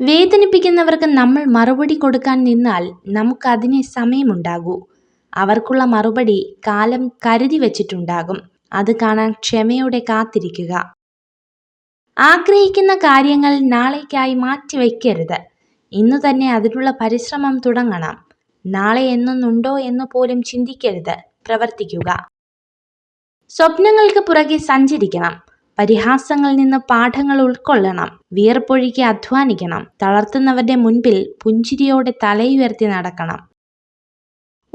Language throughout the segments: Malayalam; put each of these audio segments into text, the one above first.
വേദനിപ്പിക്കുന്നവർക്ക് നമ്മൾ മറുപടി കൊടുക്കാൻ നിന്നാൽ നമുക്കതിന് സമയമുണ്ടാകൂ. അവർക്കുള്ള മറുപടി കാലം കരുതി വച്ചിട്ടുണ്ടാകും. അത് കാണാൻ ക്ഷമയോടെ കാത്തിരിക്കുക. ആഗ്രഹിക്കുന്ന കാര്യങ്ങൾ നാളേക്കായി മാറ്റിവെക്കരുത് ഇന്നു തന്നെ അതിനുള്ള പരിശ്രമം തുടങ്ങണം. നാളെ എന്നൊന്നുണ്ടോ എന്ന് പോലും ചിന്തിക്കരുത്. പ്രവർത്തിക്കുക. സ്വപ്നങ്ങൾക്ക് പുറകെ സഞ്ചരിക്കണം. പരിഹാസങ്ങളിൽ നിന്ന് പാഠങ്ങൾ ഉൾക്കൊള്ളണം വിയർപ്പൊഴുക്കി അധ്വാനിക്കണം തളർത്തുന്നവരുടെ മുൻപിൽ പുഞ്ചിരിയോടെ തലയുയർത്തി നടക്കണം.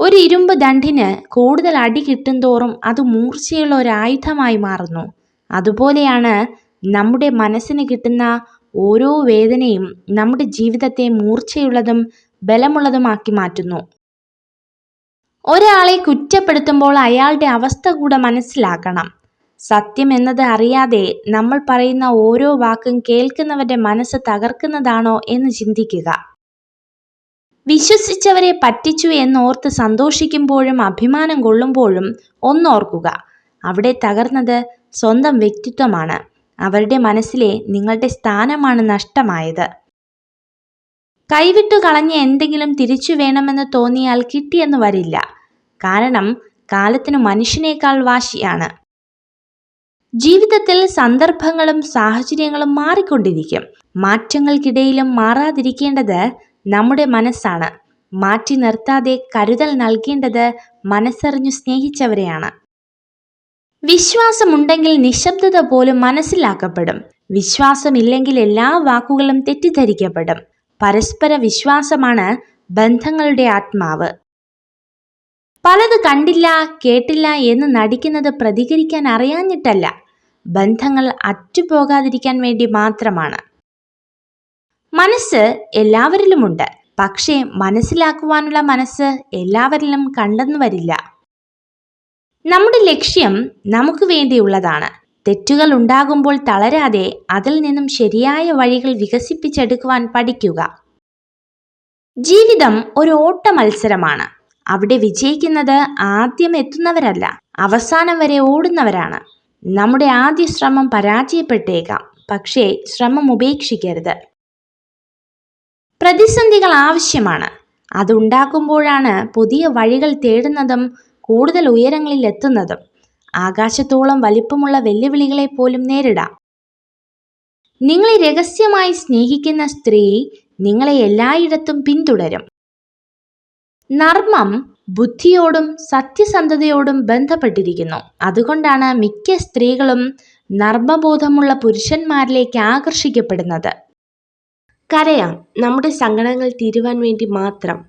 ഒരു ഇരുമ്പ് ദണ്ഡിന് കൂടുതൽ അടി കിട്ടും തോറും അത് മൂർച്ചയുള്ള ഒരു ആയുധമായി മാറുന്നു. അതുപോലെയാണ് നമ്മുടെ മനസ്സിന് കിട്ടുന്ന ഓരോ വേദനയും നമ്മുടെ ജീവിതത്തെ മൂർച്ചയുള്ളതും ബലമുള്ളതുമാക്കി മാറ്റുന്നു. ഒരാളെ കുറ്റപ്പെടുത്തുമ്പോൾ അയാളുടെ അവസ്ഥ കൂടെ മനസ്സിലാക്കണം. സത്യം എന്നത് അറിയാതെ നമ്മൾ പറയുന്ന ഓരോ വാക്കും കേൾക്കുന്നവന്റെ മനസ്സ് തകർക്കുന്നതാണോ എന്ന് ചിന്തിക്കുക. വിശ്വസിച്ചവരെ പറ്റിച്ചു എന്നോർത്ത് സന്തോഷിക്കുമ്പോഴും അഭിമാനം കൊള്ളുമ്പോഴും ഒന്നോർക്കുക. അവിടെ തകർന്നത് സ്വന്തം വ്യക്തിത്വമാണ്. അവരുടെ മനസ്സിലെ നിങ്ങളുടെ സ്ഥാനമാണ് നഷ്ടമായത്. കൈവിട്ടു കളഞ്ഞ എന്തെങ്കിലും തിരിച്ചു വേണമെന്ന് തോന്നിയാൽ കിട്ടിയെന്ന് വരില്ല. കാരണം കാലത്തിന് മനുഷ്യനേക്കാൾ വാശിയാണ്. ജീവിതത്തിൽ സന്ദർഭങ്ങളും സാഹചര്യങ്ങളും മാറിക്കൊണ്ടിരിക്കും. മാറ്റങ്ങൾക്കിടയിലും മാറാതിരിക്കേണ്ടത് നമ്മുടെ മനസ്സാണ്. മാറ്റി നിർത്താതെ കരുതൽ നൽകേണ്ടത് മനസ്സറിഞ്ഞു സ്നേഹിച്ചവരെയാണ്. വിശ്വാസമുണ്ടെങ്കിൽ നിശബ്ദത പോലും മനസ്സിലാക്കപ്പെടും. വിശ്വാസമില്ലെങ്കിൽ എല്ലാ വാക്കുകളും തെറ്റിദ്ധരിക്കപ്പെടും. പരസ്പര വിശ്വാസമാണ് ബന്ധങ്ങളുടെ ആത്മാവ്. പലത് കണ്ടില്ല കേട്ടില്ല എന്ന് നടിക്കുന്നത് പ്രതികരിക്കാൻ അറിയാഞ്ഞിട്ടല്ല. ബന്ധങ്ങൾ അറ്റുപോകാതിരിക്കാൻ വേണ്ടി മാത്രമാണ്. മനസ്സ് എല്ലാവരിലുമുണ്ട്. പക്ഷേ മനസ്സിലാക്കുവാനുള്ള മനസ്സ് എല്ലാവരിലും കണ്ടെന്നു വരില്ല. നമ്മുടെ ലക്ഷ്യം നമുക്ക് വേണ്ടിയുള്ളതാണ്. തെറ്റുകൾ ഉണ്ടാകുമ്പോൾ തളരാതെ അതിൽ നിന്നും ശരിയായ വഴികൾ വികസിപ്പിച്ചെടുക്കുവാൻ പഠിക്കുക. ജീവിതം ഒരു ഓട്ട മത്സരമാണ്. അവിടെ വിജയിക്കുന്നത് ആദ്യം എത്തുന്നവരല്ല. അവസാനം വരെ ഓടുന്നവരാണ്. നമ്മുടെ ആദ്യ ശ്രമം പരാജയപ്പെട്ടേക്കാം. പക്ഷേ ശ്രമം ഉപേക്ഷിക്കരുത്. പ്രതിസന്ധികൾ ആവശ്യമാണ്. അതുണ്ടാക്കുമ്പോഴാണ് പുതിയ വഴികൾ തേടുന്നതും കൂടുതൽ ഉയരങ്ങളിൽ എത്തുന്നതും. ആകാശത്തോളം വലിപ്പമുള്ള വെല്ലുവിളികളെ പോലും നേരിടാം. നിങ്ങളെ രഹസ്യമായി സ്നേഹിക്കുന്ന സ്ത്രീ നിങ്ങളെ എല്ലായിടത്തും പിന്തുടരും. നർമ്മം ബുദ്ധിയോടും സത്യസന്ധതയോടും ബന്ധപ്പെട്ടിരിക്കുന്നു. അതുകൊണ്ടാണ് മിക്ക സ്ത്രീകളും നർമ്മബോധമുള്ള പുരുഷന്മാരിലേക്ക് ആകർഷിക്കപ്പെടുന്നത്. കരയാം. നമ്മുടെ സങ്കടങ്ങൾ തീരുവാൻ വേണ്ടി മാത്രം.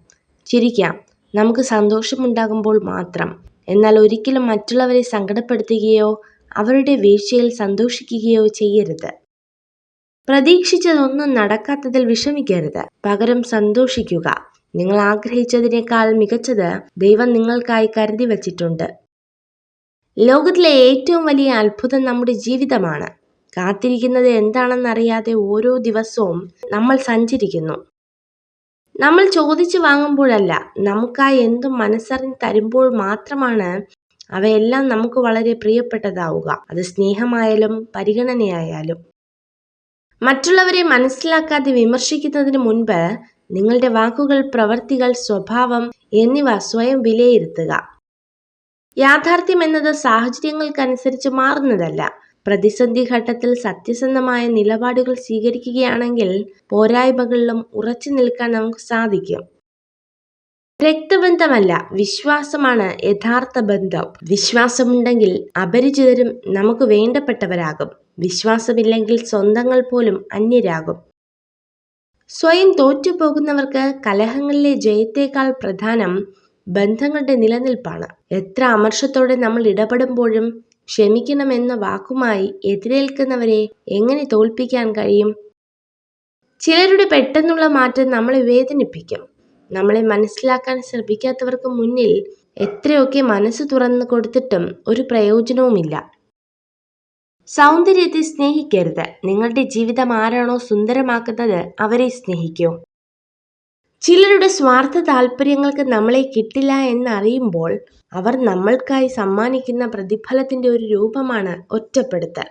ചിരിക്കാം. നമുക്ക് സന്തോഷമുണ്ടാകുമ്പോൾ മാത്രം. എന്നാൽ ഒരിക്കലും മറ്റുള്ളവരെ സങ്കടപ്പെടുത്തുകയോ അവരുടെ വീഴ്ചയിൽ സന്തോഷിക്കുകയോ ചെയ്യരുത്. പ്രതീക്ഷിച്ചതൊന്നും നടക്കാത്തതിൽ വിഷമിക്കരുത്. പകരം സന്തോഷിക്കുക. നിങ്ങൾ ആഗ്രഹിച്ചതിനേക്കാൾ മികച്ചത് ദൈവം നിങ്ങൾക്കായി കരുതി വച്ചിട്ടുണ്ട്. ലോകത്തിലെ ഏറ്റവും വലിയ അത്ഭുതം നമ്മുടെ ജീവിതമാണ്. കാത്തിരിക്കുന്നത് എന്താണെന്നറിയാതെ ഓരോ ദിവസവും നമ്മൾ സഞ്ചരിക്കുന്നു. നമ്മൾ ചോദിച്ചു വാങ്ങുമ്പോഴല്ല നമുക്കായി എന്തും മനസ്സറിഞ്ഞ് തരുമ്പോൾ മാത്രമാണ് അവയെല്ലാം നമുക്ക് വളരെ പ്രിയപ്പെട്ടതാവുക. അത് സ്നേഹമായാലും പരിഗണനയായാലും. മറ്റുള്ളവരെ മനസ്സിലാക്കാതെ വിമർശിക്കുന്നതിന് മുൻപ് നിങ്ങളുടെ വാക്കുകൾ പ്രവർത്തികൾ സ്വഭാവം എന്നിവ സ്വയം വിലയിരുത്തുക. യാഥാർത്ഥ്യം എന്നത് സാഹചര്യങ്ങൾക്കനുസരിച്ച് മാറുന്നതല്ല. പ്രതിസന്ധി ഘട്ടത്തിൽ സത്യസന്ധമായ നിലപാടുകൾ സ്വീകരിക്കുകയാണെങ്കിൽ പോരായ്മകളിലും ഉറച്ചു നിൽക്കാൻ നമുക്ക് സാധിക്കും. രക്തബന്ധമല്ല വിശ്വാസമാണ് യഥാർത്ഥ ബന്ധം. വിശ്വാസമുണ്ടെങ്കിൽ അപരിചിതരും നമുക്ക് വേണ്ടപ്പെട്ടവരാകും. വിശ്വാസമില്ലെങ്കിൽ സ്വന്തങ്ങൾ പോലും അന്യരാകും. സ്വയം തോറ്റുപോകുന്നവർക്ക് കലഹങ്ങളിലെ ജയത്തേക്കാൾ പ്രധാനം ബന്ധങ്ങളുടെ നിലനിൽപ്പാണ്. എത്ര അമർഷത്തോടെ നമ്മൾ ഇടപെടുമ്പോഴും ക്ഷമിക്കണമെന്ന വാക്കുമായി എതിരേൽക്കുന്നവരെ എങ്ങനെ തോൽപ്പിക്കാൻ കഴിയും? ചിലരുടെ പെട്ടെന്നുള്ള മാറ്റം നമ്മളെ വേദനിപ്പിക്കും. നമ്മളെ മനസ്സിലാക്കാൻ ശ്രമിക്കാത്തവർക്ക് മുന്നിൽ എത്രയൊക്കെ മനസ്സ് തുറന്നു കൊടുത്തിട്ടും ഒരു പ്രയോജനവുമില്ല. സൗന്ദര്യത്തെ സ്നേഹിക്കരുത്. നിങ്ങളുടെ ജീവിതം ആരാണോ സുന്ദരമാക്കുന്നത് അവരെ സ്നേഹിക്കൂ. ചിലരുടെ സ്വാർത്ഥ താല്പര്യങ്ങൾക്ക് നമ്മളെ കിട്ടില്ല എന്നറിയുമ്പോൾ അവർ നമ്മൾക്കായി സമ്മാനിക്കുന്ന പ്രതിഫലത്തിന്റെ ഒരു രൂപമാണ് ഒറ്റപ്പെടുത്തൽ.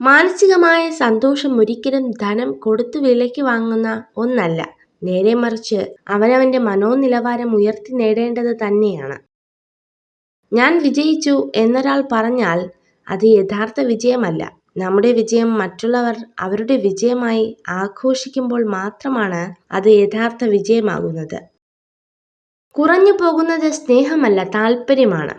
മാനസികമായ സന്തോഷം ഒരിക്കലും ധനം കൊടുത്തു വിലയ്ക്ക് വാങ്ങുന്ന ഒന്നല്ല. നേരെ മറിച്ച് അവനവന്റെ മനോനിലവാരം ഉയർത്തി നേടേണ്ടത് തന്നെയാണ്. ഞാൻ വിജയിച്ചു എന്നൊരാൾ പറഞ്ഞാൽ അത് യഥാർത്ഥ വിജയമല്ല. നമ്മുടെ വിജയം മറ്റുള്ളവർ അവരുടെ വിജയമായി ആഘോഷിക്കുമ്പോൾ മാത്രമാണ് അത് യഥാർത്ഥ വിജയമാകുന്നത്. കുറഞ്ഞു പോകുന്നത് സ്നേഹമല്ല താല്പര്യമാണ്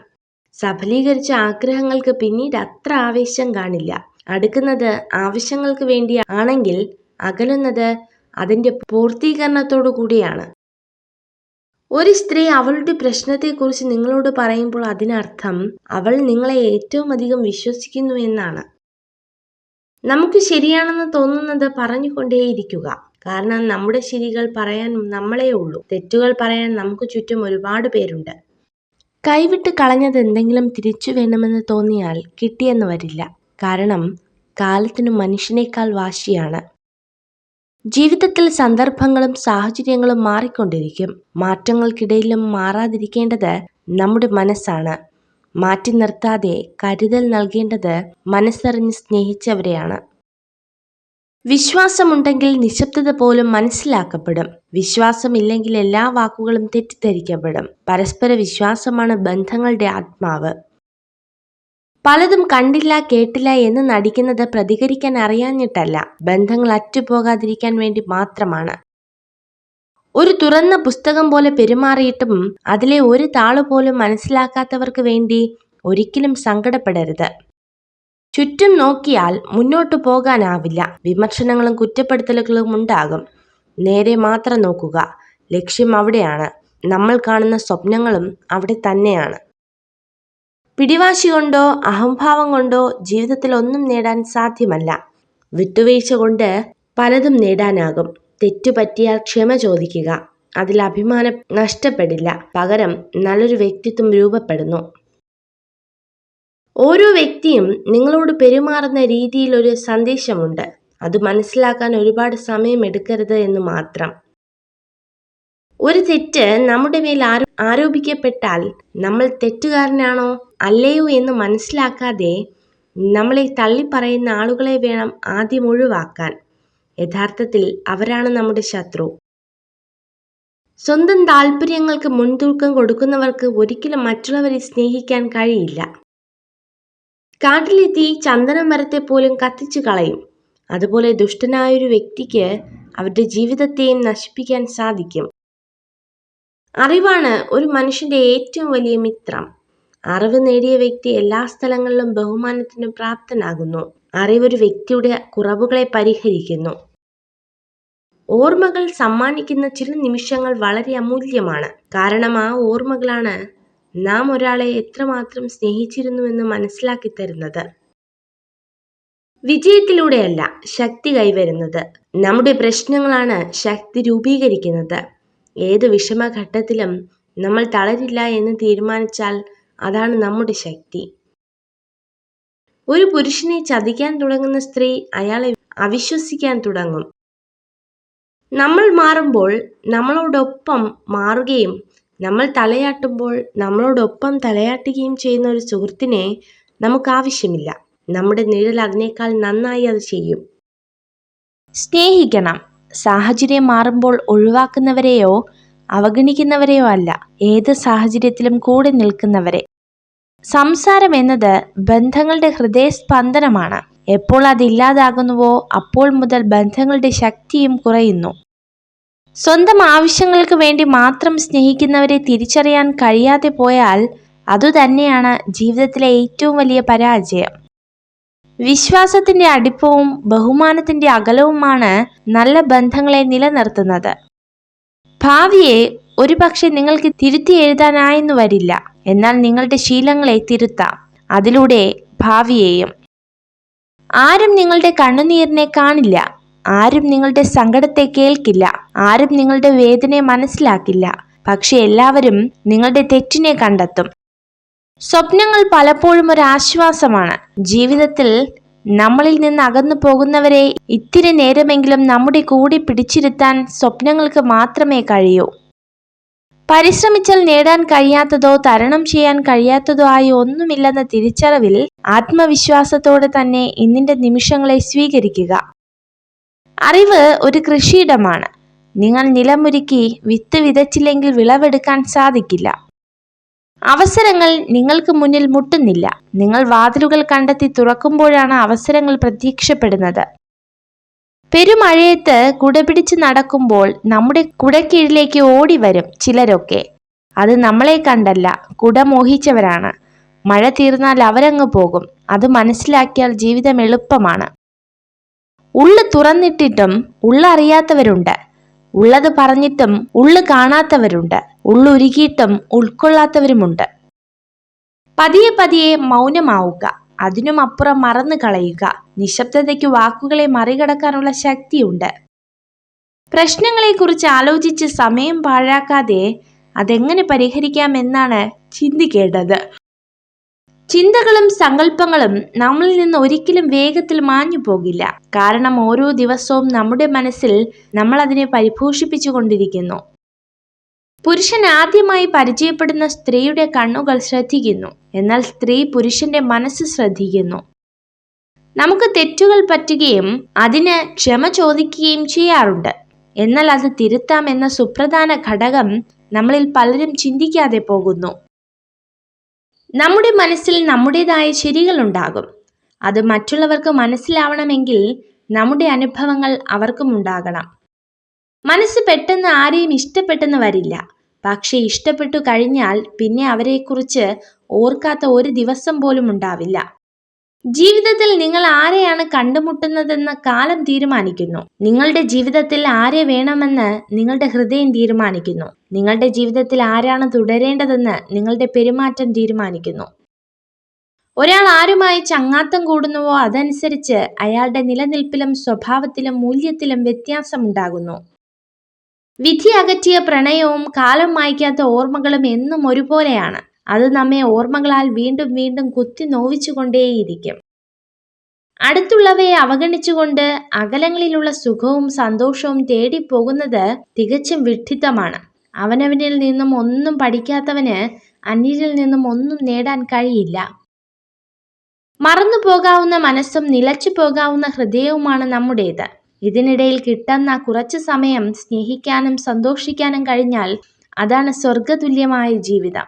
സഫലീകരിച്ച ആഗ്രഹങ്ങൾക്ക് പിന്നീട് അത്ര ആവേശം കാണില്ല. അടുക്കുന്നത് ആവശ്യങ്ങൾക്ക് വേണ്ടി ആണെങ്കിൽ അകലുന്നത് അതിന്റെ പൂർത്തീകരണത്തോടു കൂടിയാണ്. ഒരു സ്ത്രീ അവളുടെ പ്രശ്നത്തെക്കുറിച്ച് നിങ്ങളോട് പറയുമ്പോൾ അതിനർത്ഥം അവൾ നിങ്ങളെ ഏറ്റവും അധികം വിശ്വസിക്കുന്നു എന്നാണ്. നമുക്ക് ശരിയാണെന്ന് തോന്നുന്നത് പറഞ്ഞുകൊണ്ടേയിരിക്കുക. കാരണം നമ്മുടെ ശരികൾ പറയാൻ നമ്മളേ ഉള്ളൂ. തെറ്റുകൾ പറയാൻ നമുക്ക് ചുറ്റും ഒരുപാട് പേരുണ്ട്. കൈവിട്ട് കളഞ്ഞത് എന്തെങ്കിലും തിരിച്ചു വേണമെന്ന് തോന്നിയാൽ കിട്ടിയെന്ന് വരില്ല. കാരണം കാലത്തിന് മനുഷ്യനേക്കാൾ വാശിയാണ്. ജീവിതത്തിൽ സന്ദർഭങ്ങളും സാഹചര്യങ്ങളും മാറിക്കൊണ്ടിരിക്കും. മാറ്റങ്ങൾക്കിടയിലും മാറാതിരിക്കേണ്ടത് നമ്മുടെ മനസ്സാണ്. മാറ്റി നിർത്താതെ കരുതൽ നൽകേണ്ടത് മനസ്സറിഞ്ഞ് സ്നേഹിച്ചവരെയാണ്. വിശ്വാസമുണ്ടെങ്കിൽ നിശബ്ദത പോലും മനസ്സിലാക്കപ്പെടും. വിശ്വാസമില്ലെങ്കിൽ എല്ലാ വാക്കുകളും തെറ്റിദ്ധരിക്കപ്പെടും. പരസ്പര വിശ്വാസമാണ് ബന്ധങ്ങളുടെ ആത്മാവ്. പലതും കണ്ടില്ല കേട്ടില്ല എന്ന് നടിക്കുന്നത് പ്രതികരിക്കാൻ അറിയാഞ്ഞിട്ടല്ല. ബന്ധങ്ങൾ അറ്റുപോകാതിരിക്കാൻ വേണ്ടി മാത്രമാണ്. ഒരു തുറന്ന പുസ്തകം പോലെ പെരുമാറിയിട്ടും അതിലെ ഒരു താൾ പോലും മനസ്സിലാക്കാത്തവർക്ക് വേണ്ടി ഒരിക്കലും സങ്കടപ്പെടരുത്. ചുറ്റും നോക്കിയാൽ മുന്നോട്ടു പോകാനാവില്ല. വിമർശനങ്ങളും കുറ്റപ്പെടുത്തലുകളും ഉണ്ടാകും. നേരെ മാത്രം നോക്കുക. ലക്ഷ്യം അവിടെയാണ്. നമ്മൾ കാണുന്ന സ്വപ്നങ്ങളും അവിടെ തന്നെയാണ്. പിടിവാശി കൊണ്ടോ അഹംഭാവം കൊണ്ടോ ജീവിതത്തിൽ ഒന്നും നേടാൻ സാധ്യമല്ല. വിട്ടുവീഴ്ച കൊണ്ട് പലതും നേടാനാകും. തെറ്റുപറ്റിയാൽ ക്ഷമ ചോദിക്കുക. അതിൽ അഭിമാനം നഷ്ടപ്പെടില്ല. പകരം നല്ലൊരു വ്യക്തിത്വം രൂപപ്പെടുന്നു. ഓരോ വ്യക്തിയും നിങ്ങളോട് പെരുമാറുന്ന രീതിയിൽ ഒരു സന്ദേശമുണ്ട്. അത് മനസ്സിലാക്കാൻ ഒരുപാട് സമയം എടുക്കരുത് എന്ന് മാത്രം. ഒരു തെറ്റ് നമ്മുടെ മേൽ ആരോ ആരോപിക്കപ്പെട്ടാൽ നമ്മൾ തെറ്റുകാരനാണോ? അല്ലയോ എന്ന് മനസ്സിലാക്കാതെ നമ്മളെ തള്ളിപ്പറയുന്ന ആളുകളെ വേണം ആദ്യം ഒഴിവാക്കാൻ. യഥാർത്ഥത്തിൽ അവരാണ് നമ്മുടെ ശത്രു. സ്വന്തം താല്പര്യങ്ങൾക്ക് മുൻതൂക്കം കൊടുക്കുന്നവർക്ക് ഒരിക്കലും മറ്റുള്ളവരെ സ്നേഹിക്കാൻ കഴിയില്ല. കാട്ടിലെ തീ ചന്ദന മരത്തെ പോലും കത്തിച്ചു കളയും. അതുപോലെ ദുഷ്ടനായൊരു വ്യക്തിക്ക് അവരുടെ ജീവിതത്തെയും നശിപ്പിക്കാൻ സാധിക്കും. അറിവാണ് ഒരു മനുഷ്യന്റെ ഏറ്റവും വലിയ മിത്രം. അറിവ് നേടിയ വ്യക്തി എല്ലാ സ്ഥലങ്ങളിലും ബഹുമാനത്തിന് പ്രാപ്തനാകുന്നു. അറിവൊരു വ്യക്തിയുടെ കുറവുകളെ പരിഹരിക്കുന്നു. ഓർമ്മകൾ സമ്മാനിക്കുന്ന ചില നിമിഷങ്ങൾ വളരെ അമൂല്യമാണ്. കാരണം ആ ഓർമ്മകളാണ് നാം ഒരാളെ എത്രമാത്രം സ്നേഹിച്ചിരുന്നുവെന്ന് മനസ്സിലാക്കി തരുന്നത്. വിജയത്തിലൂടെയല്ല ശക്തി കൈവരുന്നത്. നമ്മുടെ പ്രശ്നങ്ങളാണ് ശക്തി രൂപീകരിക്കുന്നത്. ഏത് വിഷമഘട്ടത്തിലും നമ്മൾ തളരില്ല എന്ന് തീരുമാനിച്ചാൽ അതാണ് നമ്മുടെ ശക്തി. ഒരു പുരുഷനെ ചതിക്കാൻ തുടങ്ങുന്ന സ്ത്രീ അയാളെ അവിശ്വസിക്കാൻ തുടങ്ങും. നമ്മൾ മാറുമ്പോൾ നമ്മളോടൊപ്പം മാറുകയും നമ്മൾ തലയാട്ടുമ്പോൾ നമ്മളോടൊപ്പം തലയാട്ടുകയും ചെയ്യുന്ന ഒരു സുഹൃത്തിനെ നമുക്ക് ആവശ്യമില്ല. നമ്മുടെ നിഴൽ അതിനേക്കാൾ നന്നായി അത് ചെയ്യും. സ്നേഹിക്കണം. സാഹചര്യം മാറുമ്പോൾ ഒഴിവാക്കുന്നവരെയോ അവഗണിക്കുന്നവരെയോ അല്ല ഏത് സാഹചര്യത്തിലും കൂടെ നിൽക്കുന്നവരെ. സംസാരം എന്നത് ബന്ധങ്ങളുടെ ഹൃദയസ്പന്ദനമാണ്. എപ്പോൾ അതില്ലാതാകുന്നുവോ അപ്പോൾ മുതൽ ബന്ധങ്ങളുടെ ശക്തിയും കുറയുന്നു. സ്വന്തം ആവശ്യങ്ങൾക്ക് വേണ്ടി മാത്രം സ്നേഹിക്കുന്നവരെ തിരിച്ചറിയാൻ കഴിയാതെ പോയാൽ അതുതന്നെയാണ് ജീവിതത്തിലെ ഏറ്റവും വലിയ പരാജയം. വിശ്വാസത്തിന്റെ അടുപ്പവും ബഹുമാനത്തിന്റെ അകലവുമാണ് നല്ല ബന്ധങ്ങളെ നിലനിർത്തുന്നത്. ഭാവിയെ ഒരുപക്ഷെ നിങ്ങൾക്ക് തിരുത്തി എഴുതാനായെന്നു വരില്ല. എന്നാൽ നിങ്ങളുടെ ശീലങ്ങളെ തിരുത്താം. അതിലൂടെ ഭാവിയെയും. ആരും നിങ്ങളുടെ കണ്ണുനീരിനെ കാണില്ല. ആരും നിങ്ങളുടെ സങ്കടത്തെ കേൾക്കില്ല. ആരും നിങ്ങളുടെ വേദനയെ മനസ്സിലാക്കില്ല. പക്ഷെ എല്ലാവരും നിങ്ങളുടെ തെറ്റിനെ കണ്ടെത്തും. സ്വപ്നങ്ങൾ പലപ്പോഴും ഒരു ആശ്വാസമാണ്. ജീവിതത്തിൽ നമ്മളിൽ നിന്ന് അകന്നു പോകുന്നവരെ ഇത്തിരി നേരമെങ്കിലും നമ്മുടെ കൂടെ പിടിച്ചിരുത്താൻ സ്വപ്നങ്ങൾക്ക് മാത്രമേ കഴിയൂ. പരിശ്രമിച്ചാൽ നേടാൻ കഴിയാത്തതോ തരണം ചെയ്യാൻ കഴിയാത്തതോ ആയി ഒന്നുമില്ലെന്ന തിരിച്ചറിവിൽ ആത്മവിശ്വാസത്തോടെ തന്നെ ഇന്നിന്റെ നിമിഷങ്ങളെ സ്വീകരിക്കുക. അറിവ് ഒരു കൃഷിയിടമാണ്. നിങ്ങൾ നിലമൊരുക്കി വിത്ത് വിതച്ചില്ലെങ്കിൽ വിളവെടുക്കാൻ സാധിക്കില്ല. അവസരങ്ങൾ നിങ്ങൾക്ക് മുന്നിൽ മുട്ടുന്നില്ല. നിങ്ങൾ വാതിലുകൾ കണ്ടെത്തി തുറക്കുമ്പോഴാണ് അവസരങ്ങൾ പ്രത്യക്ഷപ്പെടുന്നത്. പെരുമഴയത്ത് കുടപിടിച്ച് നടക്കുമ്പോൾ നമ്മുടെ കുടക്കീഴിലേക്ക് ഓടി വരും ചിലരൊക്കെ. അത് നമ്മളെ കണ്ടല്ല കുട മോഹിച്ചവരാണ് മഴ തീർന്നാൽ അവരങ്ങ് പോകും. അത് മനസ്സിലാക്കിയാൽ ജീവിതം എളുപ്പമാണ്. ഉള്ളു തുറന്നിട്ടിട്ടും ഉള്ളറിയാത്തവരുണ്ട്. ഉള്ളത് പറഞ്ഞിട്ടും ഉള്ളു കാണാത്തവരുണ്ട്. ഉള്ളുരുകിയിട്ടും ഉൾക്കൊള്ളാത്തവരുമുണ്ട്. പതിയെ പതിയെ മൗനമാവുക. അതിനും അപ്പുറം മറന്നു കളയുക. നിശബ്ദതയ്ക്ക് വാക്കുകളെ മറികടക്കാനുള്ള ശക്തിയുണ്ട്. പ്രശ്നങ്ങളെക്കുറിച്ച് ആലോചിച്ച് സമയം പാഴാക്കാതെ അതെങ്ങനെ പരിഹരിക്കാമെന്നാണ് ചിന്തിക്കേണ്ടത്. ചിന്തകളും സങ്കല്പങ്ങളും നമ്മളിൽ നിന്ന് ഒരിക്കലും വേഗത്തിൽ മാഞ്ഞു പോകില്ല. കാരണം ഓരോ ദിവസവും നമ്മുടെ മനസ്സിൽ നമ്മൾ അതിനെ പരിപോഷിപ്പിച്ചു കൊണ്ടിരിക്കുന്നു. പുരുഷൻ ആദ്യമായി പരിചയപ്പെടുന്ന സ്ത്രീയുടെ കണ്ണുകൾ ശ്രദ്ധിക്കുന്നു. എന്നാൽ സ്ത്രീ പുരുഷന്റെ മനസ്സ് ശ്രദ്ധിക്കുന്നു. നമുക്ക് തെറ്റുകൾ പറ്റുകയും അതിന് ക്ഷമ ചോദിക്കുകയും ചെയ്യാറുണ്ട്. എന്നാൽ അത് തിരുത്താം എന്ന സുപ്രധാന ഘടകം നമ്മളിൽ പലരും ചിന്തിക്കാതെ പോകുന്നു. നമ്മുടെ മനസ്സിൽ നമ്മുടേതായ ശരികളുണ്ടാകും അത് മറ്റുള്ളവർക്ക് മനസ്സിലാവണമെങ്കിൽ നമ്മുടെ അനുഭവങ്ങൾ അവർക്കും ഉണ്ടാകണം. മനസ്സ് പെട്ടെന്ന് ആരെയും ഇഷ്ടപ്പെട്ടെന്ന് വരില്ല പക്ഷെ ഇഷ്ടപ്പെട്ടു കഴിഞ്ഞാൽ പിന്നെ അവരെക്കുറിച്ച് ഓർക്കാത്ത ഒരു ദിവസം പോലും ഉണ്ടാവില്ല. ജീവിതത്തിൽ നിങ്ങൾ ആരെയാണ് കണ്ടുമുട്ടുന്നതെന്ന് കാലം തീരുമാനിക്കുന്നു. നിങ്ങളുടെ ജീവിതത്തിൽ ആരെ വേണമെന്ന് നിങ്ങളുടെ ഹൃദയം തീരുമാനിക്കുന്നു. നിങ്ങളുടെ ജീവിതത്തിൽ ആരാണ് തുടരേണ്ടതെന്ന് നിങ്ങളുടെ പെരുമാറ്റം തീരുമാനിക്കുന്നു. ഒരാൾ ആരുമായി ചങ്ങാത്തം കൂടുന്നുവോ അതനുസരിച്ച് അയാളുടെ നിലനിൽപ്പിലും സ്വഭാവത്തിലും മൂല്യത്തിലും വ്യത്യാസമുണ്ടാകുന്നു. വിധി അകറ്റിയ പ്രണയവും കാലം മായ്ക്കാത്ത ഓർമ്മകളും എന്നും ഒരുപോലെയാണ്. അത് നമ്മെ ഓർമ്മകളാൽ വീണ്ടും വീണ്ടും കുത്തി നോവിച്ചുകൊണ്ടേയിരിക്കും. അടുത്തുള്ളവയെ അവഗണിച്ചുകൊണ്ട് അകലങ്ങളിലുള്ള സുഖവും സന്തോഷവും തേടിപ്പോകുന്നത് തികച്ചും വിഡ്ഢിത്തമാണ്. അവനവനിൽ നിന്നും ഒന്നും പഠിക്കാത്തവന് അന്യരിൽ നിന്നും ഒന്നും നേടാൻ കഴിയില്ല. മറന്നു പോകാവുന്ന മനസ്സും നിലച്ചു പോകാവുന്ന ഹൃദയവുമാണ് നമ്മുടേത്. ഇതിനിടയിൽ കിട്ടുന്ന കുറച്ചു സമയം സ്നേഹിക്കാനും സന്തോഷിക്കാനും കഴിഞ്ഞാൽ അതാണ് സ്വർഗതുല്യമായ ജീവിതം.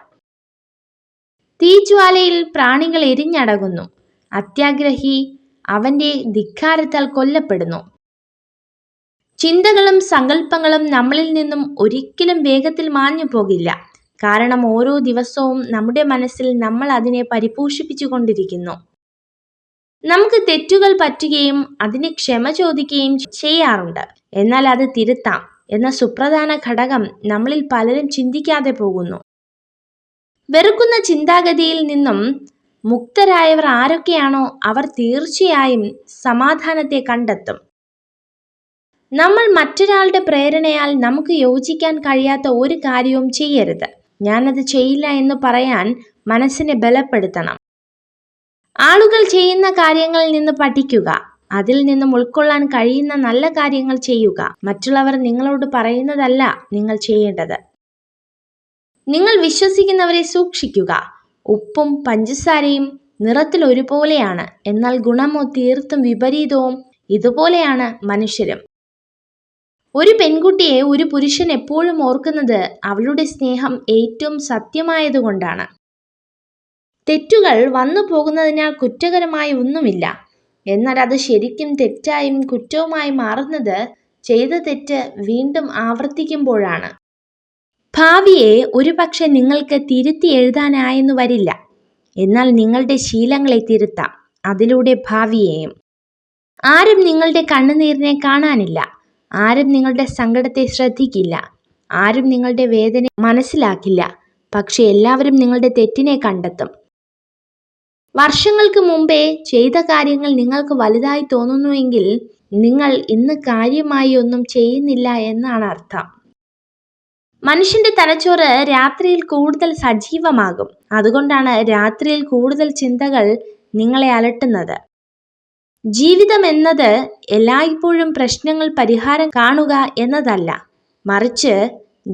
തീജ്വാലയിൽ പ്രാണികൾ എരിഞ്ഞടകുന്നു അത്യാഗ്രഹി അവന്റെ ധിക്കാരത്താൽ കൊല്ലപ്പെടുന്നു. ചിന്തകളും സങ്കല്പങ്ങളും നമ്മളിൽ നിന്നും ഒരിക്കലും വേഗത്തിൽ മാഞ്ഞു പോകില്ല കാരണം ഓരോ ദിവസവും നമ്മുടെ മനസ്സിൽ നമ്മൾ അതിനെ പരിപോഷിപ്പിച്ചുകൊണ്ടിരിക്കുന്നു. നമുക്ക് തെറ്റുകൾ പറ്റുകയും അതിന് ക്ഷമ ചോദിക്കുകയും ചെയ്യാറുണ്ട്. എന്നാൽ അത് തിരുത്താം എന്ന സുപ്രധാന ഘടകം നമ്മളിൽ പലരും ചിന്തിക്കാതെ പോകുന്നു. വെറുക്കുന്ന ചിന്താഗതിയിൽ നിന്നും മുക്തരായവർ ആരൊക്കെയാണോ അവർ തീർച്ചയായും സമാധാനത്തെ കണ്ടെത്തും. നമ്മൾ മറ്റൊരാളുടെ പ്രേരണയാൽ നമുക്ക് യോജിക്കാൻ കഴിയാത്ത ഒരു കാര്യവും ചെയ്യരുത്. ഞാനത് ചെയ്യില്ല എന്ന് പറയാൻ മനസ്സിനെ ബലപ്പെടുത്തണം. ആളുകൾ ചെയ്യുന്ന കാര്യങ്ങളിൽ നിന്ന് പഠിക്കുക. അതിൽ നിന്നും ഉൾക്കൊള്ളാൻ കഴിയുന്ന നല്ല കാര്യങ്ങൾ ചെയ്യുക. മറ്റുള്ളവർ നിങ്ങളോട് പറയുന്നതല്ല നിങ്ങൾ ചെയ്യേണ്ടത്. നിങ്ങൾ വിശ്വസിക്കുന്നവരെ സൂക്ഷിക്കുക. ഉപ്പും പഞ്ചസാരയും നിറത്തിൽ ഒരുപോലെയാണ്. എന്നാൽ ഗുണമോ തീർത്തും വിപരീതവും ഇതുപോലെയാണ് മനുഷ്യരും. ഒരു പെൺകുട്ടിയെ ഒരു പുരുഷൻ എപ്പോഴും ഓർക്കുന്നത് അവളുടെ സ്നേഹം ഏറ്റവും സത്യമായതുകൊണ്ടാണ്. തെറ്റുകൾ വന്നു പോകുന്നതിനാൽ കുറ്റകരമായി ഒന്നുമില്ല. എന്നാൽ അത് ശരിക്കും തെറ്റായും കുറ്റവുമായി മാറുന്നത് ചെയ്ത തെറ്റ് വീണ്ടും ആവർത്തിക്കുമ്പോഴാണ്. ഭാവിയെ ഒരുപക്ഷെ നിങ്ങൾക്ക് തിരുത്തി എഴുതാനായെന്നു വരില്ല. എന്നാൽ നിങ്ങളുടെ ശീലങ്ങളെ തിരുത്താം. അതിലൂടെ ഭാവിയെയും. ആരും നിങ്ങളുടെ കണ്ണുനീരിനെ കാണാനില്ല. ആരും നിങ്ങളുടെ സങ്കടത്തെ ശ്രദ്ധിക്കില്ല. ആരും നിങ്ങളുടെ വേദന മനസ്സിലാക്കില്ല. പക്ഷെ എല്ലാവരും നിങ്ങളുടെ തെറ്റിനെ കണ്ടെത്തും. വർഷങ്ങൾക്ക് മുമ്പേ ചെയ്ത കാര്യങ്ങൾ നിങ്ങൾക്ക് വലുതായി തോന്നുന്നുവെങ്കിൽ നിങ്ങൾ ഇന്ന് കാര്യമായി ഒന്നും ചെയ്യുന്നില്ല എന്നാണ് അർത്ഥം. മനുഷ്യന്റെ തലച്ചോറ് രാത്രിയിൽ കൂടുതൽ സജീവമാകും. അതുകൊണ്ടാണ് രാത്രിയിൽ കൂടുതൽ ചിന്തകൾ നിങ്ങളെ അലട്ടുന്നത്. ജീവിതം എന്നത് എല്ലായ്പ്പോഴും പ്രശ്നങ്ങൾ പരിഹാരം കാണുക എന്നതല്ല മറിച്ച്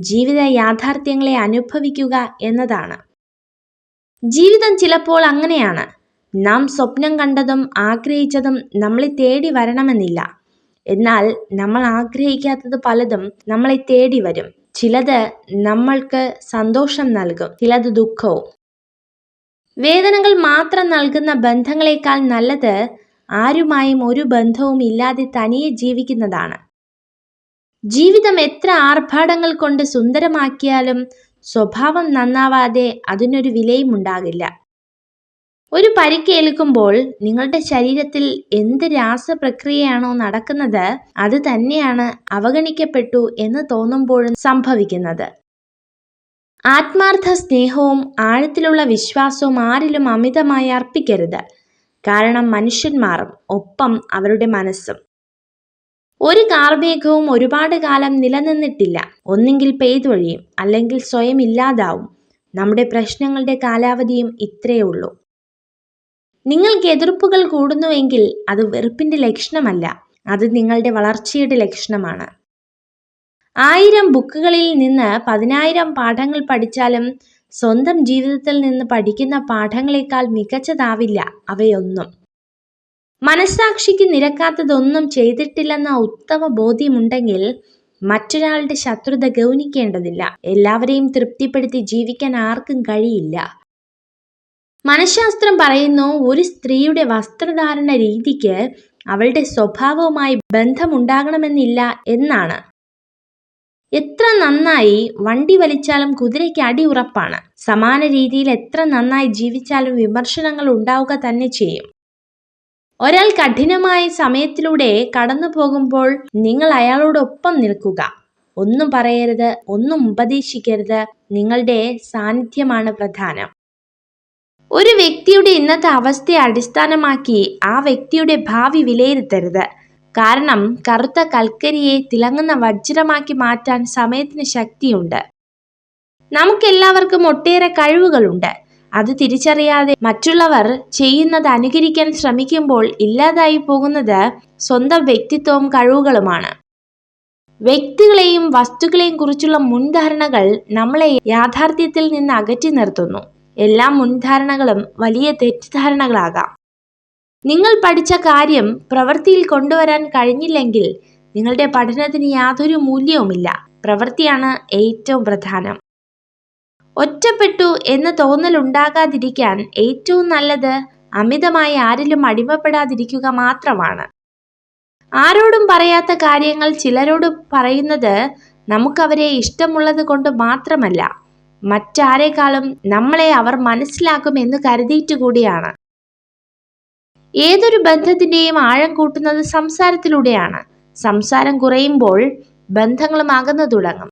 ജീവിത യാഥാർത്ഥ്യങ്ങളെ അനുഭവിക്കുക എന്നതാണ്. ജീവിതം ചിലപ്പോൾ അങ്ങനെയാണ്. നാം സ്വപ്നം കണ്ടതും ആഗ്രഹിച്ചതും നമ്മളെ തേടി വരണമെന്നില്ല. എന്നാൽ നമ്മൾ ആഗ്രഹിക്കാത്തത് പലതും നമ്മളെ തേടി വരും. ചിലത് നമ്മൾക്ക് സന്തോഷം നൽകും ചിലത് ദുഃഖവും. വേദനകൾ മാത്രം നൽകുന്ന ബന്ധങ്ങളെക്കാൾ നല്ലത് ആരുമായും ഒരു ബന്ധവും ഇല്ലാതെ തനിയെ ജീവിക്കുന്നതാണ്. ജീവിതം എത്ര ആർഭാടങ്ങൾ കൊണ്ട് സുന്ദരമാക്കിയാലും സ്വഭാവം നന്നാവാതെ അതിനൊരു വിലയും ഉണ്ടാകില്ല ഒരു പരിക്കേൽക്കുമ്പോൾ നിങ്ങളുടെ ശരീരത്തിൽ എന്ത് രാസപ്രക്രിയയാണോ നടക്കുന്നത് അത് തന്നെയാണ് അവഗണിക്കപ്പെട്ടു എന്ന് തോന്നുമ്പോഴും സംഭവിക്കുന്നത്. ആത്മാർത്ഥ സ്നേഹവും ആഴത്തിലുള്ള വിശ്വാസവും ആരിലും അമിതമായി അർപ്പിക്കരുത്. കാരണം മനുഷ്യൻ ഒപ്പം അവരുടെ മനസ്സും. ഒരു കാർമേഘവും ഒരുപാട് കാലം നിലനിന്നിട്ടില്ല. ഒന്നെങ്കിൽ പെയ്തൊഴിയും അല്ലെങ്കിൽ സ്വയം ഇല്ലാതാവും. നമ്മുടെ പ്രശ്നങ്ങളുടെ കാലാവധിയും ഇത്രയേ ഉള്ളൂ. നിങ്ങൾക്ക് എതിർപ്പുകൾ കൂടുന്നുവെങ്കിൽ അത് വെറുപ്പിന്റെ ലക്ഷണമല്ല അത് നിങ്ങളുടെ വളർച്ചയുടെ ലക്ഷണമാണ്. ആയിരം ബുക്കുകളിൽ നിന്ന് പതിനായിരം പാഠങ്ങൾ പഠിച്ചാലും സ്വന്തം ജീവിതത്തിൽ നിന്ന് പഠിക്കുന്ന പാഠങ്ങളെക്കാൾ മികച്ചതാവില്ല അവയൊന്നും. മനസ്സാക്ഷിക്ക് നിരക്കാത്തതൊന്നും ചെയ്തിട്ടില്ലെന്ന ഉത്തമ ബോധ്യമുണ്ടെങ്കിൽ മറ്റൊരാളുടെ ശത്രുത ഗൗനിക്കേണ്ടതില്ല. എല്ലാവരെയും തൃപ്തിപ്പെടുത്തി ജീവിക്കാൻ ആർക്കും കഴിയില്ല. മനഃശാസ്ത്രം പറയുന്നു ഒരു സ്ത്രീയുടെ വസ്ത്രധാരണ രീതിക്ക് അവളുടെ സ്വഭാവവുമായി ബന്ധമുണ്ടാകണമെന്നില്ല എന്നാണ്. എത്ര നന്നായി വണ്ടി വലിച്ചാലും കുതിരയ്ക്ക് അടി ഉറപ്പാണ്. സമാന രീതിയിൽ എത്ര നന്നായി ജീവിച്ചാലും വിമർശനങ്ങൾ ഉണ്ടാവുക തന്നെ ചെയ്യും. ഒരാൾ കഠിനമായ സമയത്തിലൂടെ കടന്നു പോകുമ്പോൾ നിങ്ങൾ അയാളോടൊപ്പം നിൽക്കുക. ഒന്നും പറയരുത് ഒന്നും ഉപദേശിക്കരുത്. നിങ്ങളുടെ സാന്നിധ്യമാണ് പ്രധാനം. ഒരു വ്യക്തിയുടെ ഇന്നത്തെ അവസ്ഥയെ അടിസ്ഥാനമാക്കി ആ വ്യക്തിയുടെ ഭാവി വിലയിരുത്തരുത്. കാരണം കറുത്ത കൽക്കരിയെ തിളങ്ങുന്ന വജ്രമാക്കി മാറ്റാൻ സമയത്തിന് ശക്തിയുണ്ട്. നമുക്കെല്ലാവർക്കും ഒട്ടേറെ കഴിവുകളുണ്ട്. അത് തിരിച്ചറിയാതെ മറ്റുള്ളവർ ചെയ്യുന്നത് അനുകരിക്കാൻ ശ്രമിക്കുമ്പോൾ ഇല്ലാതായി പോകുന്നത് സ്വന്തം വ്യക്തിത്വവും കഴിവുകളുമാണ്. വ്യക്തികളെയും വസ്തുക്കളെയും കുറിച്ചുള്ള മുൻധാരണകൾ നമ്മളെ യാഥാർത്ഥ്യത്തിൽ നിന്ന് അകറ്റി നിർത്തുന്നു. എല്ലാ മുൻധാരണകളും വലിയ തെറ്റിദ്ധാരണകളാകാം. നിങ്ങൾ പഠിച്ച കാര്യം പ്രവൃത്തിയിൽ കൊണ്ടുവരാൻ കഴിഞ്ഞില്ലെങ്കിൽ നിങ്ങളുടെ പഠനത്തിന് യാതൊരു മൂല്യവുമില്ല. പ്രവൃത്തിയാണ് ഏറ്റവും പ്രധാനം. ഒറ്റപ്പെട്ടു എന്ന് തോന്നൽ ഉണ്ടാകാതിരിക്കാൻ ഏറ്റവും നല്ലത് അമിതമായി ആരിലും അടിമപ്പെടാതിരിക്കുക മാത്രമാണ്. ആരോടും പറയാത്ത കാര്യങ്ങൾ ചിലരോട് പറയുന്നത് നമുക്കവരെ ഇഷ്ടമുള്ളത് കൊണ്ട് മാത്രമല്ല. മറ്റാരേക്കാളും നമ്മളെ അവർ മനസ്സിലാക്കും എന്ന് കരുതിയിട്ട് കൂടിയാണ്. ഏതൊരു ബന്ധത്തിന്റെയും ആഴം കൂട്ടുന്നത് സംസാരത്തിലൂടെയാണ്. സംസാരം കുറയുമ്പോൾ ബന്ധങ്ങളും അകന്നു തുടങ്ങും.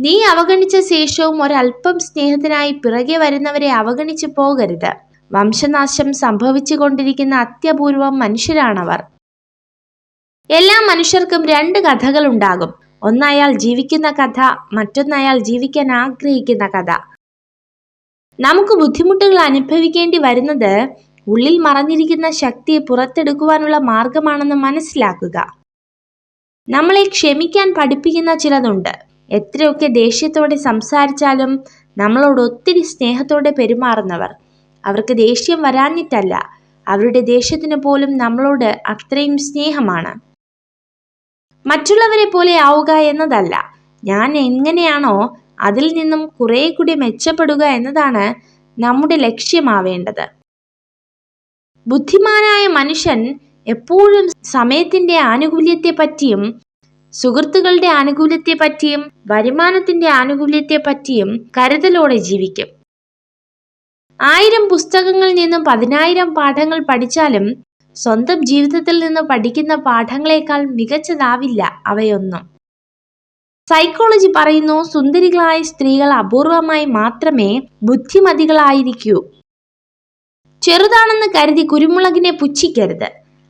നീ അവഗണിച്ച ശേഷവും ഒരല്പം സ്നേഹത്തിനായി പിറകെ വരുന്നവരെ അവഗണിച്ചു പോകരുത്. വംശനാശം സംഭവിച്ചു കൊണ്ടിരിക്കുന്ന അത്യപൂർവം മനുഷ്യരാണവർ. എല്ലാ മനുഷ്യർക്കും രണ്ട് കഥകൾ ഒന്നയാൾ ജീവിക്കുന്ന കഥ മറ്റൊന്നയാൾ ജീവിക്കാൻ ആഗ്രഹിക്കുന്ന കഥ. നമുക്ക് ബുദ്ധിമുട്ടുകൾ അനുഭവിക്കേണ്ടി വരുന്നത് ഉള്ളിൽ മറഞ്ഞിരിക്കുന്ന ശക്തിയെ പുറത്തെടുക്കുവാനുള്ള മാർഗമാണെന്ന് മനസ്സിലാക്കുക. നമ്മളെ ക്ഷമിക്കാൻ പഠിപ്പിക്കുന്ന ചിലതുണ്ട്. എത്രയൊക്കെ ദേഷ്യത്തോടെ സംസാരിച്ചാലും നമ്മളോട് ഒത്തിരി സ്നേഹത്തോടെ പെരുമാറുന്നവർ. അവർക്ക് ദേഷ്യം വരാഞ്ഞിട്ടല്ല. അവരുടെ ദേഷ്യത്തിന് പോലും നമ്മളോട് അത്രയും സ്നേഹമാണ്. മറ്റുള്ളവരെ പോലെ ആവുക എന്നതല്ല. ഞാൻ എങ്ങനെയാണോ അതിൽ നിന്നും കുറെ കൂടി മെച്ചപ്പെടുക എന്നതാണ് നമ്മുടെ ലക്ഷ്യമാവേണ്ടത്. ബുദ്ധിമാനായ മനുഷ്യൻ എപ്പോഴും സമയത്തിന്റെ ആനുകൂല്യത്തെ പറ്റിയും സുഹൃത്തുക്കളുടെ ആനുകൂല്യത്തെ പറ്റിയും വരുമാനത്തിന്റെ ആനുകൂല്യത്തെ പറ്റിയും കരുതലോടെ ജീവിക്കും. ആയിരം പുസ്തകങ്ങളിൽ നിന്നും പതിനായിരം പാഠങ്ങൾ പഠിച്ചാലും സ്വന്തം ജീവിതത്തിൽ നിന്ന് പഠിക്കുന്ന പാഠങ്ങളെക്കാൾ മികച്ചതാവില്ല അവയൊന്നും. സൈക്കോളജി പറയുന്നു സുന്ദരികളായ സ്ത്രീകൾ അപൂർവമായി മാത്രമേ ബുദ്ധിമതികളായിരിക്കൂ. ചെറുതാണെന്ന് കരുതി കുരുമുളകിനെ പുച്ഛിക്കരുത്.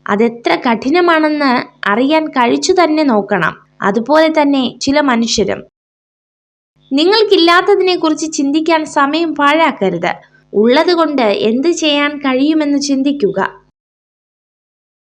അതെത്ര കഠിനമാണെന്ന് അറിയാൻ കഴിച്ചു തന്നെ നോക്കണം. അതുപോലെ തന്നെ ചില മനുഷ്യരും. നിങ്ങൾക്കില്ലാത്തതിനെ കുറിച്ച് ചിന്തിക്കാൻ സമയം പാഴാക്കരുത്. ഉള്ളതുകൊണ്ട് എന്ത് ചെയ്യാൻ കഴിയുമെന്ന് ചിന്തിക്കുക.